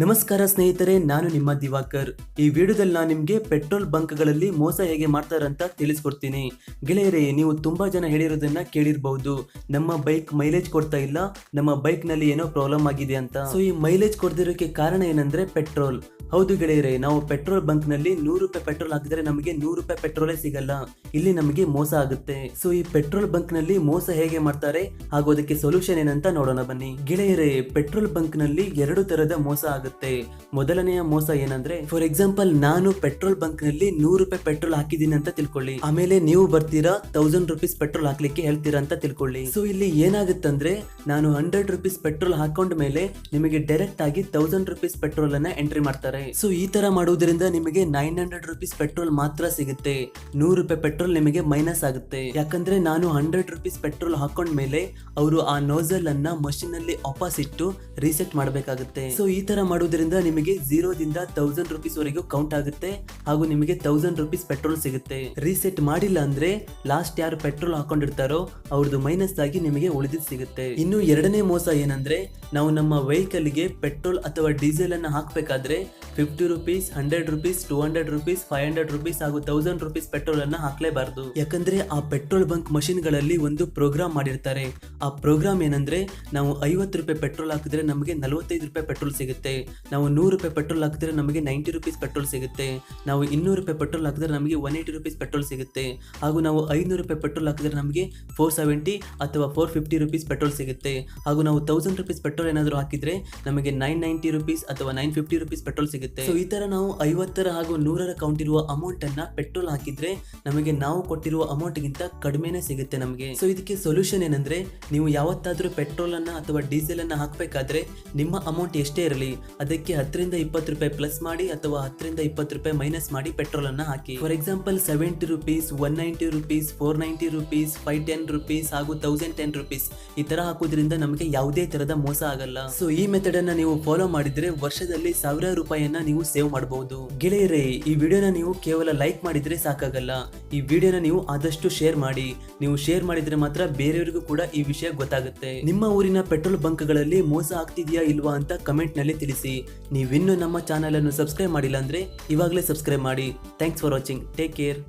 ನಮಸ್ಕಾರ ಸ್ನೇಹಿತರೆ, ನಾನು ನಿಮ್ಮ ದಿವಾಕರ್. ಈ ವಿಡಿಯೋದಲ್ಲಿ ನಾನು ನಿಮಗೆ ಪೆಟ್ರೋಲ್ ಬಂಕ್ಗಳಲ್ಲಿ ಮೋಸ ಹೇಗೆ ಮಾಡ್ತಾರಂತ ತಿಳಿಸ್ಕೊಡ್ತೀನಿ. ಗೆಳೆಯರೇ, ನೀವು ತುಂಬಾ ಜನ ಹೇಳಿರೋದನ್ನ ಕೇಳಿರ್ಬಹುದು ನಮ್ಮ ಬೈಕ್ ಮೈಲೇಜ್ ಕೊಡ್ತಾ ಇಲ್ಲ, ನಮ್ಮ ಬೈಕ್ನಲ್ಲಿ ಏನೋ ಪ್ರಾಬ್ಲಮ್ ಆಗಿದೆ ಅಂತ. ಸೊ ಈ ಮೈಲೇಜ್ ಕೊಡ್ದಿರೋಕೆ ಕಾರಣ ಏನಂದ್ರೆ ಪೆಟ್ರೋಲ್. ಹೌದು ಗೆಳೆಯರೇ, ನಾವು ಪೆಟ್ರೋಲ್ ಬಂಕ್ನಲ್ಲಿ ನೂರು ರೂಪಾಯಿ ಪೆಟ್ರೋಲ್ ಹಾಕಿದ್ರೆ ನಮಗೆ ನೂರು ರೂಪಾಯಿ ಪೆಟ್ರೋಲೇ ಸಿಗಲ್ಲ. ಇಲ್ಲಿ ನಮಗೆ ಮೋಸ ಆಗುತ್ತೆ. ಸೊ ಈ ಪೆಟ್ರೋಲ್ ಬಂಕ್ನಲ್ಲಿ ಮೋಸ ಹೇಗೆ ಮಾಡ್ತಾರೆ? ಹಾಗೂ ಅದಕ್ಕೆ ಸೊಲ್ಯೂಷನ್ ಏನಂತ ನೋಡೋಣ ಬನ್ನಿ. ಗೆಳೆಯರೇ, ಪೆಟ್ರೋಲ್ ಬಂಕ್ನಲ್ಲಿ ಎರಡು ತರದ ಮೋಸ ಆಗುತ್ತೆ. ಮೊದಲನೆಯ ಮೋಸ ಏನಂದ್ರೆ ಫಾರ್ ಎಕ್ಸಾಂಪಲ್ ನಾನು ಪೆಟ್ರೋಲ್ ಬಂಕ್ನಲ್ಲಿ ನೂರು ರೂಪಾಯಿ ಪೆಟ್ರೋಲ್ ಹಾಕಿದೀನಿ ಅಂತ ತಿಳ್ಕೊಳ್ಳಿ. ಆಮೇಲೆ ನೀವು ಬರ್ತೀರಾ ತೌಸಂಡ್ ರುಪೀಸ್ ಪೆಟ್ರೋಲ್ ಹಾಕ್ಲಿಕ್ಕೆ ಹೇಳ್ತೀರಾ ಅಂತ ತಿಳ್ಕೊಳ್ಳಿ. ಸೊ ಇಲ್ಲಿ ಏನಾಗುತ್ತಂದ್ರೆ, ನಾನು ಹಂಡ್ರೆಡ್ ರುಪೀಸ್ ಪೆಟ್ರೋಲ್ ಹಾಕೊಂಡ ಮೇಲೆ ನಿಮಗೆ ಡೈರೆಕ್ಟ್ ಆಗಿ ತೌಸಂಡ್ ರುಪೀಸ್ ಪೆಟ್ರೋಲ್ ಅನ್ನ ಎಂಟ್ರಿ ಮಾಡ್ತಾರೆ. ಸೊ ಈ ತರ ಮಾಡುವುದರಿಂದ ನಿಮಗೆ ನೈನ್ ಹಂಡ್ರೆಡ್ ರುಪೀಸ್ ಪೆಟ್ರೋಲ್ ಮಾತ್ರ ಸಿಗುತ್ತೆ. ನೂರು ರೂಪಾಯಿ ಪೆಟ್ರೋಲ್ ನಿಮಗೆ ಮೈನಸ್ ಆಗುತ್ತೆ. ಯಾಕಂದ್ರೆ ನಾನು ಹಂಡ್ರೆಡ್ ರುಪೀಸ್ ಪೆಟ್ರೋಲ್ ಹಾಕೊಂಡ ಮೇಲೆ ಅವರು ಆ ನೋಸಲ್ ಅನ್ನ ಮಷಿನ್ ಅಲ್ಲಿ ವಾಪಸ್ ಇಟ್ಟು ರೀಸೆಟ್ ಮಾಡಬೇಕಾಗುತ್ತೆ. ಸೊ ಈ ತರ ಮಾಡುವುದರಿಂದ ನಿಮಗೆ ಝೀರೋದಿಂದ ತೌಸಂಡ್ ರುಪೀಸ್ ವರೆಗೂ ಕೌಂಟ್ ಆಗುತ್ತೆ ಹಾಗೂ ನಿಮಗೆ ತೌಸಂಡ್ ರುಪೀಸ್ ಪೆಟ್ರೋಲ್ ಸಿಗುತ್ತೆ. ರೀಸೆಟ್ ಮಾಡಿಲ್ಲ ಅಂದ್ರೆ ಲಾಸ್ಟ್ ಯಾರು ಪೆಟ್ರೋಲ್ ಹಾಕೊಂಡಿರ್ತಾರೋ ಅವ್ರದ್ದು ಮೈನಸ್ ಆಗಿ ನಿಮಗೆ ಉಳಿದಿದ್ದು ಸಿಗುತ್ತೆ. ಇನ್ನು ಎರಡನೇ ಮೋಸ ಏನಂದ್ರೆ ನಾವು ನಮ್ಮ ವೆಹಿಕಲ್ಗೆ ಪೆಟ್ರೋಲ್ ಅಥವಾ ಡೀಸೆಲ್ ಅನ್ನ ಹಾಕ್ಬೇಕಾದ್ರೆ fifty rupees hundred rupees two hundred rupees five hundred rupees ಹಾಗೂ ತೌಸಂಡ್ ರುಪೀಸ್ ಪೆಟ್ರೋಲ್ ಅನ್ನ ಹಾಕ್ಲೇಬಾರ್ದು. ಯಾಕಂದ್ರೆ ಆ ಪೆಟ್ರೋಲ್ ಬಂಕ್ ಮಷಿನ್ಗಳಲ್ಲಿ ಒಂದು ಪ್ರೋಗ್ರಾಮ್ ಮಾಡಿರ್ತಾರೆ. ಆ ಪ್ರೋಗ್ರಾಮ್ ಏನಂದ್ರೆ ನಾವು ಐವತ್ತು ರೂಪಾಯಿ ಪೆಟ್ರೋಲ್ ಹಾಕಿದ್ರೆ ನಮಗೆ ನಲವತ್ತೈದು ರೂಪಾಯಿ ಪೆಟ್ರೋಲ್ ಸಿಗುತ್ತೆ. ನಾವು ನೂರು ರೂಪಾಯಿ ಪೆಟ್ರೋಲ್ ಹಾಕಿದ್ರೆ ನಮಗೆ ನೈಂಟಿ ರುಪೀಸ್ ಪೆಟ್ರೋಲ್ ಸಿಗುತ್ತೆ. ನಾವು ಇನ್ನೂರು ರೂಪಾಯಿ ಪೆಟ್ರೋಲ್ ಹಾಕಿದ್ರೆ ನಮಗೆ ಒನ್ ಏಯ್ಟಿ ರುಪೀಸ್ ಪೆಟ್ರೋಲ್ ಸಿಗುತ್ತೆ. ಹಾಗೂ ನಾವು ಐನೂರು ರೂಪಾಯಿ ಪೆಟ್ರೋಲ್ ಹಾಕಿದ್ರೆ ನಮಗೆ ಫೋರ್ ಸೆವೆಂಟಿ ಅಥವಾ ಫೋರ್ ಫಿಫ್ಟಿ ರುಪೀಸ್ ಪೆಟ್ರೋಲ್ ಸಿಗುತ್ತೆ. ಹಾಗೂ ನಾವು ತೌಸಂಡ್ ರುಪೀಸ್ ಪೆಟ್ರೋಲ್ ಏನಾದರೂ ಹಾಕಿದ್ರೆ ನಮಗೆ ನೈನ್ ನೈಂಟಿ ರುಪೀಸ್ ಅಥವಾ ನೈನ್ ಫಿಫ್ಟಿ ರುಪೀಸ್ ಪೆಟ್ರೋಲ್ ಸಿಗುತ್ತೆ. ಸೊ ಈ ತರ ನಾವು ಐವತ್ತರ ಹಾಗೂ ನೂರರ ಕೌಂಟ್ ಇರುವ ಅಮೌಂಟ್ ಅನ್ನ ಪೆಟ್ರೋಲ್ ಹಾಕಿದ್ರೆ ನಮಗೆ ನಾವು ಕೊಟ್ಟಿರುವ ಅಮೌಂಟ್ ಗಿಂತ ಕಡಿಮೆನೆ ಸಿಗುತ್ತೆ ನಮಗೆ. ಸೊ ಇದಕ್ಕೆ ಸೊಲ್ಯೂಷನ್ ಏನಂದ್ರೆ ನೀವು ಯಾವತ್ತಾದ್ರೂ ಪೆಟ್ರೋಲ್ ಅನ್ನ ಅಥವಾ ಡೀಸೆಲ್ ಅನ್ನ ಹಾಕಬೇಕಾದ್ರೆ ನಿಮ್ಮ ಅಮೌಂಟ್ ಎಷ್ಟೇ ಇರಲಿ, ಅದಕ್ಕೆ ಹತ್ತರಿಂದ ಇಪ್ಪತ್ತು ರೂಪಾಯಿ ಪ್ಲಸ್ ಮಾಡಿ ಅಥವಾ ಹತ್ತರಿಂದ ಇಪ್ಪತ್ತು ರೂಪಾಯಿ ಮೈನಸ್ ಮಾಡಿ ಪೆಟ್ರೋಲ್ ಅನ್ನ ಹಾಕಿ. For example seventy rupees one ninety rupees four ninety rupees five ten rupees ಹಾಗೂ ತೌಸಂಡ್ ಟೆನ್ ರುಪೀಸ್ ಈ ತರ ಹಾಕೋದ್ರಿಂದ ನಮಗೆ ಯಾವುದೇ ತರದ ಮೋಸ ಆಗಲ್ಲ. ಸೊ ಈ ಮೆಥಡ್ ಅನ್ನ ನೀವು ಫಾಲೋ ಮಾಡಿದ್ರೆ ವರ್ಷದಲ್ಲಿ ಸಾವಿರಾರು ರೂಪಾಯಿಯನ್ನ ನೀವು ಸೇವ್ ಮಾಡಬಹುದು ಗೆಳೆಯರೇ, ಈ ವಿಡಿಯೋನ ನೀವು ಕೇವಲ ಲೈಕ್ ಮಾಡಿದ್ರೆ ಸಾಕಾಗಲ್ಲ. ಈ ವಿಡಿಯೋನ ನೀವು ಆದಷ್ಟು ಶೇರ್ ಮಾಡಿ. ನೀವು ಶೇರ್ ಮಾಡಿದ್ರೆ ಮಾತ್ರ ಬೇರೆಯವರಿಗೂ ಕೂಡ ಈ ವಿಷಯ ಗೊತ್ತಾಗುತ್ತೆ. ನಿಮ್ಮ ಊರಿನ ಪೆಟ್ರೋಲ್ ಬಂಕ್ಗಳಲ್ಲಿ ಮೋಸ ಆಗ್ತಿದೆಯಾ ಇಲ್ವಾ ಅಂತ ಕಮೆಂಟ್ನಲ್ಲಿ ತಿಳಿಸಿ. ನೀವಿನ್ನೂ ನಮ್ಮ ಚಾನಲ್ ಅನ್ನು ಸಬ್ಸ್ಕ್ರೈಬ್ ಮಾಡಿಲ್ಲ ಅಂದ್ರೆ ಇವಾಗಲೇ ಸಬ್ಸ್ಕ್ರೈಬ್ ಮಾಡಿ. Thanks for watching. Take care.